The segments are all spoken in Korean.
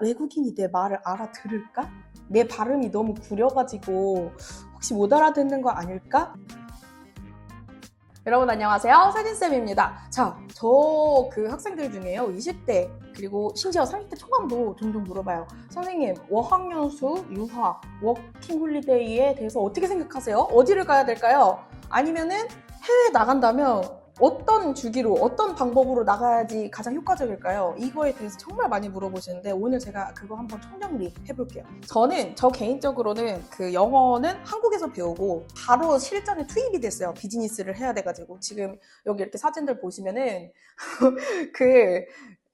외국인이 내 말을 알아들을까? 내 발음이 너무 구려가지고 혹시 못 알아듣는 거 아닐까? 여러분 안녕하세요. 세진쌤입니다. 자, 저 그 학생들 중에요. 20대 그리고 심지어 30대 초반도 종종 물어봐요. 선생님, 어학연수, 유학, 워킹 홀리데이에 대해서 어떻게 생각하세요? 어디를 가야 될까요? 아니면은 해외 나간다면 어떤 주기로 어떤 방법으로 나가야지 가장 효과적일까요? 이거에 대해서 정말 많이 물어보시는데 오늘 제가 그거 한번 총정리 해볼게요. 저는 저 개인적으로는 그 영어는 한국에서 배우고 바로 실전에 투입이 됐어요. 비즈니스를 해야 돼가지고 지금 여기 이렇게 사진들 보시면은 그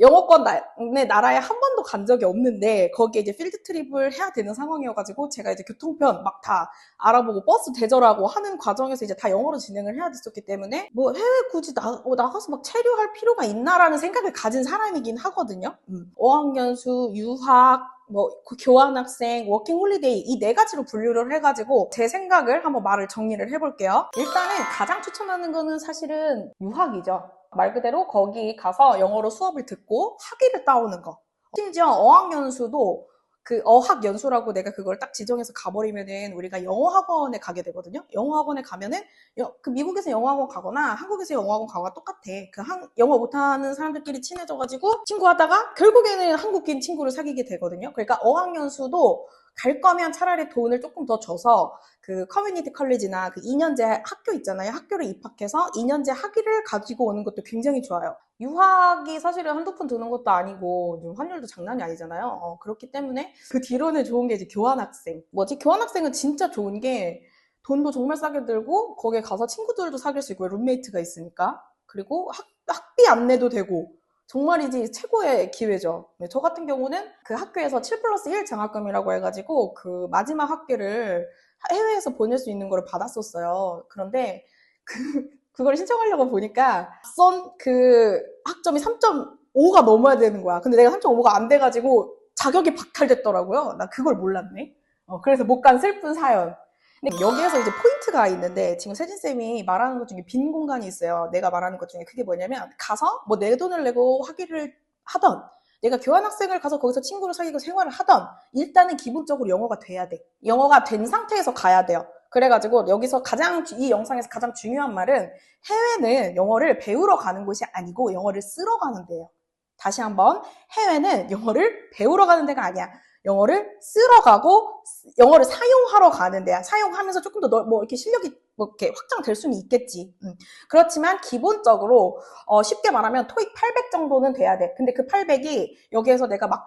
영어권 나, 의 나라에 한 번도 간 적이 없는데 거기에 이제 필드 트립을 해야 되는 상황이어가지고 제가 이제 교통편 막 다 알아보고 버스 대절하고 하는 과정에서 이제 다 영어로 진행을 해야 됐었기 때문에 뭐 해외 굳이 나, 어, 나가서 막 체류할 필요가 있나라는 생각을 가진 사람이긴 하거든요. 음. 어학연수, 유학, 뭐 교환학생, 워킹홀리데이 이 네 가지로 분류를 해가지고 제 생각을 한번 말을 정리를 해볼게요. 일단은 가장 추천하는 거는 사실은 유학이죠. 말 그대로 거기 가서 영어로 수업을 듣고 학위를 따오는 거. 심지어 어학연수도 그 어학연수라고 내가 그걸 딱 지정해서 가버리면은 우리가 영어학원에 가게 되거든요. 영어학원에 가면은 여- 그 미국에서 영어학원 가거나 한국에서 영어학원 가거나 똑같아. 그 한, 영어 못하는 사람들끼리 친해져가지고 친구하다가 결국에는 한국인 친구를 사귀게 되거든요. 그러니까 어학연수도 갈 거면 차라리 돈을 조금 더 줘서 그 커뮤니티 컬리지나 그 2년제 학교 있잖아요. 학교를 입학해서 2년제 학위를 가지고 오는 것도 굉장히 좋아요. 유학이 사실은 한두 푼 드는 것도 아니고 좀 환율도 장난이 아니잖아요. 어, 그렇기 때문에 그 뒤로는 좋은 게 이제 교환학생. 뭐지? 교환학생은 진짜 좋은 게 돈도 정말 싸게 들고 거기에 가서 친구들도 사귈 수 있고 룸메이트가 있으니까 그리고 학, 학비 안 내도 되고 정말이지 최고의 기회죠. 네, 저 같은 경우는 그 학교에서 7 플러스 1 장학금이라고 해가지고 그 마지막 학기를 해외에서 보낼 수 있는 걸 받았었어요. 그런데 그, 그걸 신청하려고 보니까 쏜그 학점이 3.5가 넘어야 되는 거야. 근데 내가 3.5가 안 돼가지고 자격이 박탈됐더라고요. 나 그걸 몰랐네. 어, 그래서 못 간 슬픈 사연. 근데 여기에서 이제 포인트가 있는데 지금 세진쌤이 말하는 것 중에 빈 공간이 있어요. 내가 말하는 것 중에 그게 뭐냐면 가서 뭐 내 돈을 내고 학위를 하던 내가 교환학생을 가서 거기서 친구를 사귀고 생활을 하던 일단은 기본적으로 영어가 돼야 돼. 영어가 된 상태에서 가야 돼요. 그래가지고 여기서 가장 주- 이 영상에서 가장 중요한 말은 해외는 영어를 배우러 가는 곳이 아니고 영어를 쓰러 가는 데예요. 다시 한번 해외는 영어를 배우러 가는 데가 아니야. 영어를 쓰러 가고 영어를 사용하러 가는 데야. 사용하면서 조금 더 뭐 이렇게 실력이 뭐 이렇게 확장될 수는 있겠지. 음. 그렇지만 기본적으로 어, 쉽게 말하면 토익 800 정도는 돼야 돼. 근데 그 800이 여기에서 내가 막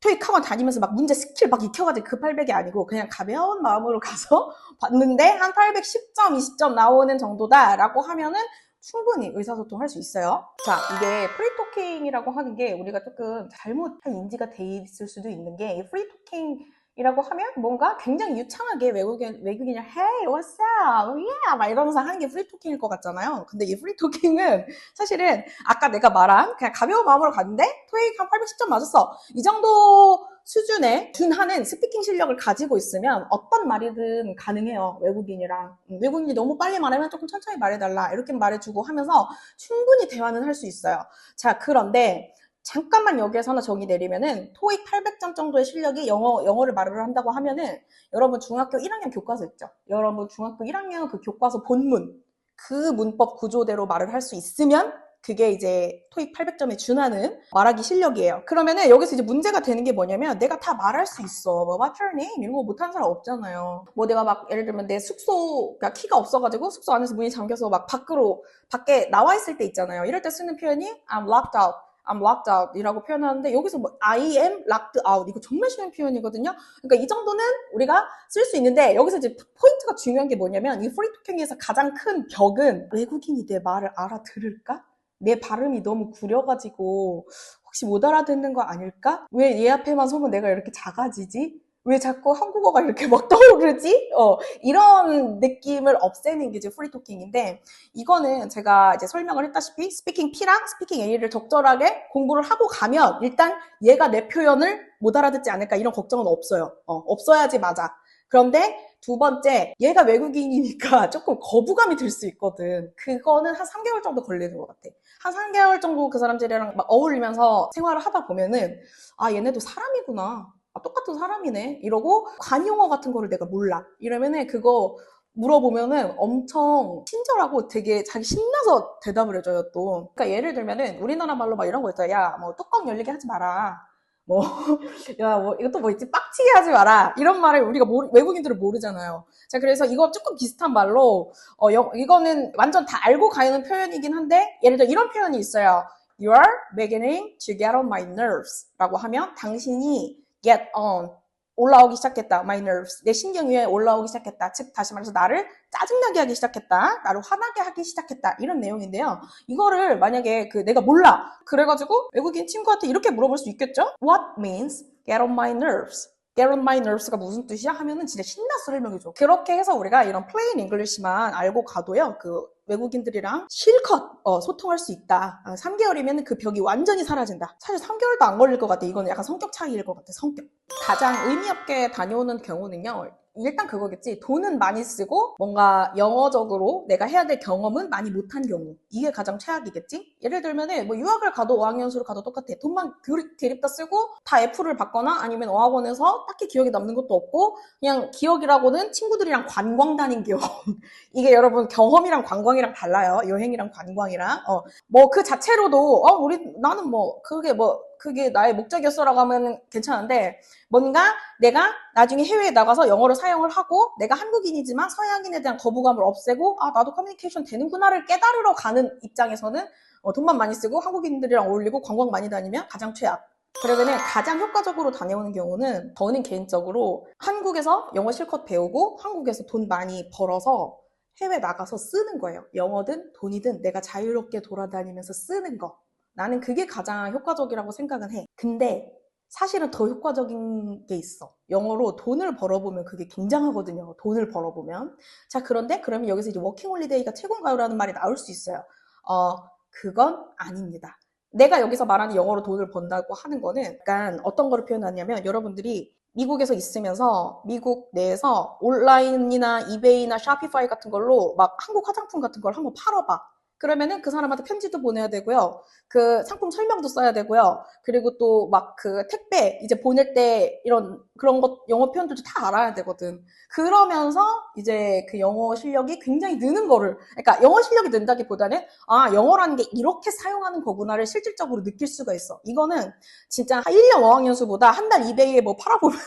토익 학원 다니면서 막 문제 스킬 막 익혀가지고 그 800이 아니고 그냥 가벼운 마음으로 가서 봤는데 한 810점, 20점 나오는 정도다라고 하면은 충분히 의사소통 할 수 있어요. 자, 이게 프리토킹이라고 하는 게 우리가 조금 잘못한 인지가 돼 있을 수도 있는 게 프리토킹 이라고 하면 뭔가 굉장히 유창하게 외국인, 외국인이 Hey, what's up? Yeah! 막 이러면서 하는 게 프리토킹일 것 같잖아요. 근데 이 프리토킹은 사실은 아까 내가 말한 그냥 가벼운 마음으로 갔는데 토익 한 810점 맞았어. 이 정도 수준의 준하는 스피킹 실력을 가지고 있으면 어떤 말이든 가능해요. 외국인이랑. 음, 외국인이 너무 빨리 말하면 조금 천천히 말해달라. 이렇게 말해주고 하면서 충분히 대화는 할 수 있어요. 자, 그런데 잠깐만 여기에서 하나 정의 내리면은 토익 800점 정도의 실력이 영어, 영어를 말을 한다고 하면은 여러분 중학교 1학년 교과서 있죠? 여러분 중학교 1학년 그 교과서 본문 그 문법 구조대로 말을 할 수 있으면 그게 이제 토익 800점에 준하는 말하기 실력이에요. 그러면은 여기서 이제 문제가 되는 게 뭐냐면 내가 다 말할 수 있어. 뭐 what's your name? 이런 거 못하는 사람 없잖아요. 뭐 내가 막 예를 들면 내 숙소가 키가 없어가지고 숙소 안에서 문이 잠겨서 막 밖으로 밖에 나와 있을 때 있잖아요. 이럴 때 쓰는 표현이 I'm locked out. I'm locked out 이라고 표현하는데 여기서 뭐 I am locked out 이거 정말 쉬운 표현이거든요. 그러니까 이 정도는 우리가 쓸 수 있는데 여기서 이제 포인트가 중요한 게 뭐냐면 이 프리토킹에서 가장 큰 벽은 외국인이 내 말을 알아들을까? 내 발음이 너무 구려가지고 혹시 못 알아듣는 거 아닐까? 왜 얘 앞에만 서면 내가 이렇게 작아지지? 왜 자꾸 한국어가 이렇게 막 떠오르지? 어, 이런 느낌을 없애는 게 이제 프리토킹인데 이거는 제가 이제 설명을 했다시피 스피킹 P랑 스피킹 A를 적절하게 공부를 하고 가면 일단 얘가 내 표현을 못 알아듣지 않을까 이런 걱정은 없어요. 어, 없어야지 맞아. 그런데 두 번째, 얘가 외국인이니까 조금 거부감이 들 수 있거든. 그거는 한 3개월 정도 걸리는 것 같아. 한 3개월 정도 그 사람들이랑 막 어울리면서 생활을 하다 보면은, 아, 얘네도 사람이구나. 아, 똑같은 사람이네. 이러고 관용어 같은 거를 내가 몰라. 이러면은 그거 물어보면은 엄청 친절하고 되게 자기 신나서 대답을 해줘요, 또. 그러니까 예를 들면은 우리나라 말로 막 이런 거 있잖아. 야, 뭐 뚜껑 열리게 하지 마라. 뭐, 야, 뭐, 이것도 뭐 있지? 빡치게 하지 마라. 이런 말을 우리가 모르- 외국인들은 모르잖아요. 자, 그래서 이거 조금 비슷한 말로, 어, 영- 이거는 완전 다 알고 가는 표현이긴 한데, 예를 들어 이런 표현이 있어요. You are beginning to get on my nerves. 라고 하면, 당신이 get on. 올라오기 시작했다. My nerves. 내 신경 위에 올라오기 시작했다. 즉, 다시 말해서 나를 짜증나게 하기 시작했다. 나를 화나게 하기 시작했다. 이런 내용인데요. 이거를 만약에 그 내가 몰라. 그래가지고 외국인 친구한테 이렇게 물어볼 수 있겠죠? What means get on my nerves? get on my nerves가 무슨 뜻이야? 하면은 진짜 신나서 설명해줘. 그렇게 해서 우리가 이런 plain English만 알고 가도요. 그 외국인들이랑 실컷 어, 소통할 수 있다. 3개월이면 그 벽이 완전히 사라진다. 사실 3개월도 안 걸릴 것 같아. 이거는 약간 성격 차이일 것 같아. 성격. 가장 의미 없게 다녀오는 경우는요. 일단 그거겠지. 돈은 많이 쓰고 뭔가 영어적으로 내가 해야 될 경험은 많이 못한 경우. 이게 가장 최악이겠지? 예를 들면은 뭐 유학을 가도 어학연수를 가도 똑같아. 돈만 드립- 드립다 쓰고 다 F를 받거나 아니면 어학원에서 딱히 기억에 남는 것도 없고 그냥 기억이라고는 친구들이랑 관광 다닌 기억. 이게 여러분 경험이랑 관광이랑 달라요. 여행이랑 관광이랑. 어, 뭐 그 자체로도 어 우리 나는 뭐 그게 뭐 그게 나의 목적이었어라고 하면 괜찮은데 뭔가 내가 나중에 해외에 나가서 영어를 사용을 하고 내가 한국인이지만 서양인에 대한 거부감을 없애고 아 나도 커뮤니케이션 되는구나를 깨달으러 가는 입장에서는 어, 돈만 많이 쓰고 한국인들이랑 어울리고 관광 많이 다니면 가장 최악. 그러면은 가장 효과적으로 다녀오는 경우는 저는 개인적으로 한국에서 영어 실컷 배우고 한국에서 돈 많이 벌어서 해외 나가서 쓰는 거예요. 영어든 돈이든 내가 자유롭게 돌아다니면서 쓰는 거. 나는 그게 가장 효과적이라고 생각은 해. 근데 사실은 더 효과적인 게 있어. 영어로 돈을 벌어보면 그게 굉장하거든요. 돈을 벌어보면. 자, 그런데 그러면 여기서 이제 워킹 홀리데이가 최고인가요라는 말이 나올 수 있어요. 어, 그건 아닙니다. 내가 여기서 말하는 영어로 돈을 번다고 하는 거는 약간 어떤 거를 표현하냐면 여러분들이 미국에서 있으면서 미국 내에서 온라인이나 이베이나 샤피파이 같은 걸로 막 한국 화장품 같은 걸 한번 팔아봐. 그러면은 그 사람한테 편지도 보내야 되고요. 그 상품 설명도 써야 되고요. 그리고 또 막 그 택배 이제 보낼 때 이런 그런 것 영어 표현들도 다 알아야 되거든. 그러면서 이제 그 영어 실력이 굉장히 느는 거를 그러니까 영어 실력이 는다기보다는 아 영어라는 게 이렇게 사용하는 거구나를 실질적으로 느낄 수가 있어. 이거는 진짜 1년 어학연수보다 한 달 이베이에 뭐 팔아보면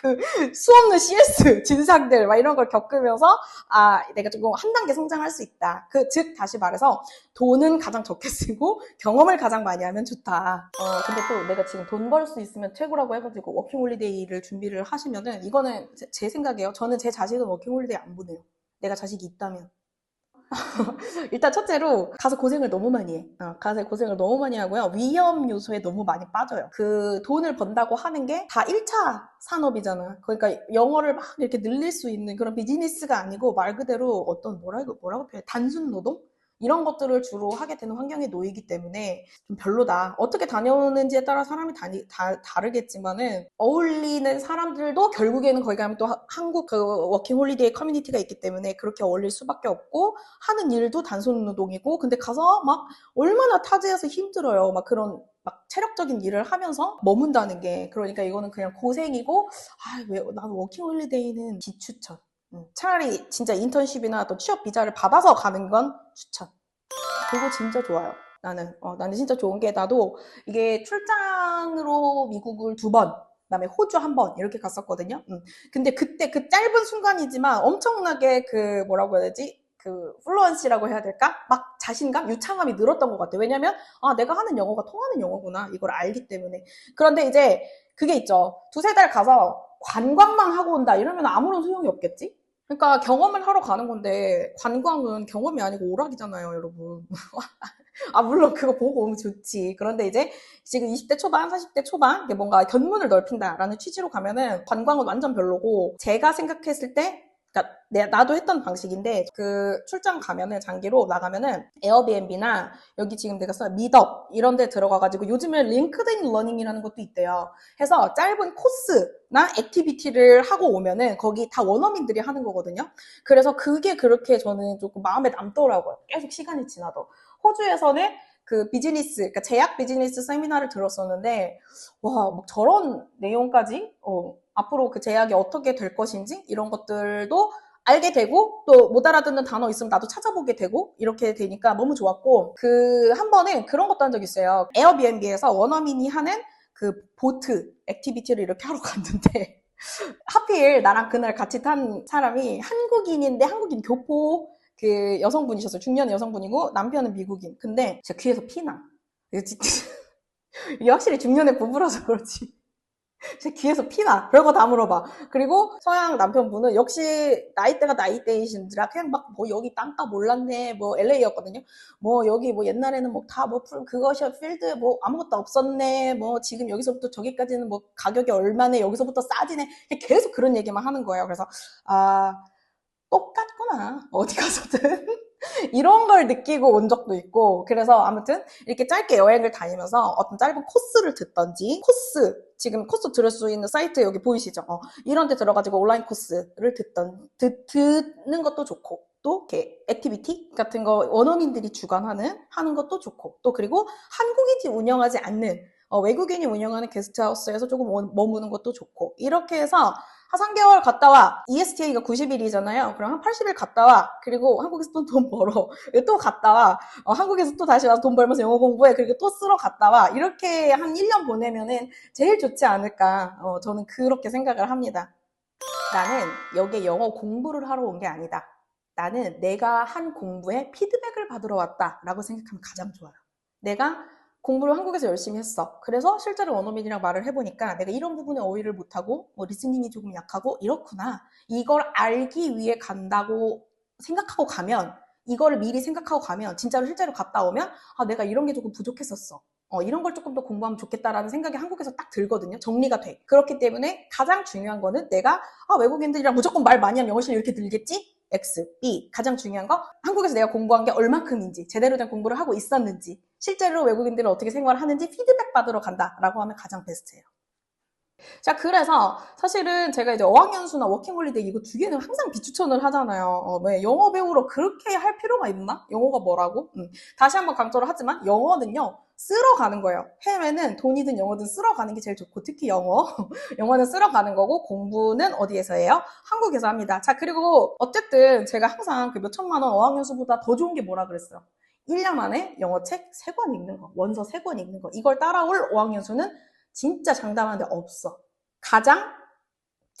그 수없는 CS 진상들 막 이런 걸 겪으면서 아 내가 조금 한 단계 성장할 수 있다. 그 즉 다시 말해서 돈은 가장 적게 쓰고 경험을 가장 많이 하면 좋다. 어 근데 또 내가 지금 돈 벌 수 있으면 최고라고 해가지고 워킹홀리데이를 준비를 하시면은 이거는 제, 제 생각이에요. 저는 제 자식은 워킹홀리데이 안 보내요. 내가 자식이 있다면. 일단 첫째로 가서 고생을 너무 많이 해. 어, 가서 고생을 너무 많이 하고요. 위험 요소에 너무 많이 빠져요. 그 돈을 번다고 하는 게 다 1차 산업이잖아. 그러니까 영어를 막 이렇게 늘릴 수 있는 그런 비즈니스가 아니고 말 그대로 어떤 뭐라고 뭐라고 표현? 단순 노동? 이런 것들을 주로 하게 되는 환경에 놓이기 때문에 좀 별로다. 어떻게 다녀오는지에 따라 사람이 다니, 다, 다르겠지만은 어울리는 사람들도 결국에는 거기 가면 또 하- 한국 그 워킹 홀리데이 커뮤니티가 있기 때문에 그렇게 어울릴 수밖에 없고 하는 일도 단순 노동이고 근데 가서 막 얼마나 타지에서 힘들어요. 막 그런 막 체력적인 일을 하면서 머문다는 게 그러니까 이거는 그냥 고생이고 아왜 나는 워킹 홀리데이는 비추천. 음, 차라리 진짜 인턴십이나 또 취업 비자를 받아서 가는 건 추천. 그거 진짜 좋아요. 나는 어, 나는 진짜 좋은 게 나도 이게 출장으로 미국을 두 번, 그다음에 호주 한 번 이렇게 갔었거든요. 음. 근데 그때 그 짧은 순간이지만 엄청나게 그 뭐라고 해야 되지? 그 플루언시라고 해야 될까? 막 자신감, 유창함이 늘었던 것 같아요. 왜냐면 아 내가 하는 영어가 통하는 영어구나 이걸 알기 때문에. 그런데 이제 그게 있죠. 두세 달 가서 관광만 하고 온다 이러면 아무런 소용이 없겠지? 그러니까 경험을 하러 가는 건데 관광은 경험이 아니고 오락이잖아요, 여러분. 아 물론 그거 보고 오면 좋지. 그런데 이제 지금 20대 초반, 40대 초반 이게 뭔가 견문을 넓힌다라는 취지로 가면은 관광은 완전 별로고 제가 생각했을 때 그러니까 내, 나도 했던 방식인데 그 출장 가면은 장기로 나가면은 에어비앤비나 여기 지금 내가 써 미덕 이런 데 들어가가지고 요즘에 링크드인 러닝이라는 것도 있대요. 해서 짧은 코스나 액티비티를 하고 오면은 거기 다 원어민들이 하는 거거든요. 그래서 그게 그렇게 저는 조금 마음에 남더라고요. 계속 시간이 지나도. 호주에서는 그 비즈니스, 그러니까 제약 비즈니스 세미나를 들었었는데, 와, 뭐 저런 내용까지, 어, 앞으로 그 제약이 어떻게 될 것인지, 이런 것들도 알게 되고, 또 못 알아듣는 단어 있으면 나도 찾아보게 되고, 이렇게 되니까 너무 좋았고, 그, 한 번은 그런 것도 한 적 있어요. 에어비앤비에서 원어민이 하는 그 보트 액티비티를 이렇게 하러 갔는데, 하필 나랑 그날 같이 탄 사람이 한국인인데 한국인 교포 그 여성분이셨어요. 중년 여성분이고 남편은 미국인. 근데 진짜 귀에서 피나. 이게 확실히 중년의 부부라서 그렇지. 제 귀에서 피나. 별거 다 물어봐. 그리고 서양 남편분은 역시 나이대가 나이대이신지라 그냥 막 뭐 여기 땅값 몰랐네. 뭐 LA였거든요. 뭐 여기 뭐 옛날에는 뭐 다 뭐 그것이 필드에 뭐 아무것도 없었네. 뭐 지금 여기서부터 저기까지는 뭐 가격이 얼마네. 여기서부터 싸지네. 계속 그런 얘기만 하는 거예요. 그래서 아 똑같구나. 어디 가서든. 이런 걸 느끼고 온 적도 있고, 그래서 아무튼 이렇게 짧게 여행을 다니면서 어떤 짧은 코스를 듣던지, 코스, 지금 코스 들을 수 있는 사이트 여기 보이시죠? 어, 이런 데 들어가지고 온라인 코스를 듣던, 듣, 듣는 것도 좋고, 또 이렇게 액티비티 같은 거 원어민들이 주관하는, 하는 것도 좋고, 또 그리고 한국인이 운영하지 않는, 어, 외국인이 운영하는 게스트하우스에서 조금 원- 머무는 것도 좋고, 이렇게 해서 한 3개월 갔다 와. ESTA가 90일이잖아요. 그럼 한 80일 갔다 와. 그리고 한국에서 또 돈 벌어. 또 갔다 와. 어, 한국에서 또 다시 와서 돈 벌면서 영어 공부해. 그리고 또 쓰러 갔다 와. 이렇게 한 1년 보내면은 제일 좋지 않을까. 어, 저는 그렇게 생각을 합니다. 나는 여기에 영어 공부를 하러 온 게 아니다. 나는 내가 한 공부에 피드백을 받으러 왔다 라고 생각하면 가장 좋아요. 내가 공부를 한국에서 열심히 했어. 그래서 실제로 원어민이랑 말을 해보니까 내가 이런 부분에 어휘를 못하고 뭐 리스닝이 조금 약하고 이렇구나. 이걸 알기 위해 간다고 생각하고 가면 이거를 미리 생각하고 가면 진짜로 실제로 갔다 오면 아 내가 이런 게 조금 부족했었어. 어, 이런 걸 조금 더 공부하면 좋겠다라는 생각이 한국에서 딱 들거든요. 정리가 돼. 그렇기 때문에 가장 중요한 거는 내가 아, 외국인들이랑 무조건 말 많이 하면 영어 실력 이렇게 늘겠지? X, B. 가장 중요한 거 한국에서 내가 공부한 게 얼만큼인지 제대로 된 공부를 하고 있었는지 실제로 외국인들은 어떻게 생활을 하는지 피드백 받으러 간다라고 하면 가장 베스트예요. 자, 그래서 사실은 제가 이제 어학연수나 워킹홀리데이 이거 두 개는 항상 비추천을 하잖아요. 어, 왜 영어 배우러 그렇게 할 필요가 있나? 영어가 뭐라고? 음, 다시 한번 강조를 하지만 영어는요. 쓰러 가는 거예요. 해외는 돈이든 영어든 쓰러 가는 게 제일 좋고 특히 영어. 영어는 쓰러 가는 거고 공부는 어디에서 해요? 한국에서 합니다. 자, 그리고 어쨌든 제가 항상 그 몇 천만 원 어학연수보다 더 좋은 게 뭐라 그랬어요? 1년 안에 영어 책 3권 읽는 거, 원서 3권 읽는 거. 이걸 따라올 어학연수는 진짜 장담하는데 없어. 가장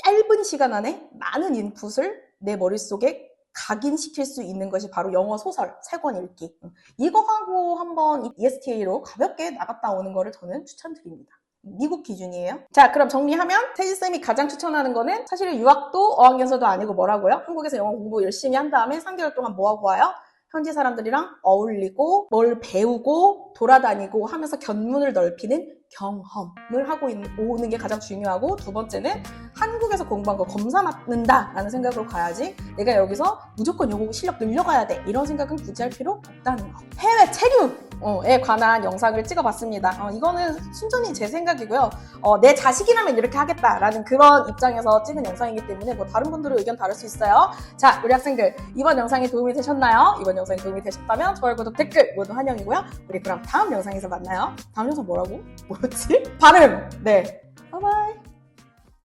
짧은 시간 안에 많은 인풋을 내 머릿속에 각인시킬 수 있는 것이 바로 영어 소설 3권 읽기. 음, 이거 하고 한번 ESTA로 가볍게 나갔다 오는 거를 저는 추천드립니다. 미국 기준이에요. 자, 그럼 정리하면 태지쌤이 가장 추천하는 거는 사실은 유학도 어학연수도 아니고 뭐라고요? 한국에서 영어 공부 열심히 한 다음에 3개월 동안 뭐하고 와요? 현지 사람들이랑 어울리고 뭘 배우고 돌아다니고 하면서 견문을 넓히는 경험을 하고 오는 게 가장 중요하고 두 번째는 한국에서 공부한 거 검사 맞는다라는 생각으로 가야지 내가 여기서 무조건 영어 실력 늘려가야 돼. 이런 생각은 굳이 할 필요 없다는 거. 해외 체류 에 관한 영상을 찍어봤습니다. 어, 이거는 순전히 제 생각이고요. 어, 내 자식이라면 이렇게 하겠다라는 그런 입장에서 찍은 영상이기 때문에 뭐 다른 분들은 의견 다를 수 있어요. 자 우리 학생들 이번 영상이 도움이 되셨나요? 이번 영상이 도움이 되셨다면 좋아요 구독 댓글 모두 환영이고요. 우리 그럼 다음 영상에서 만나요. 다음 영상 뭐라고? 뭐였지? 발음! 네. 바이바이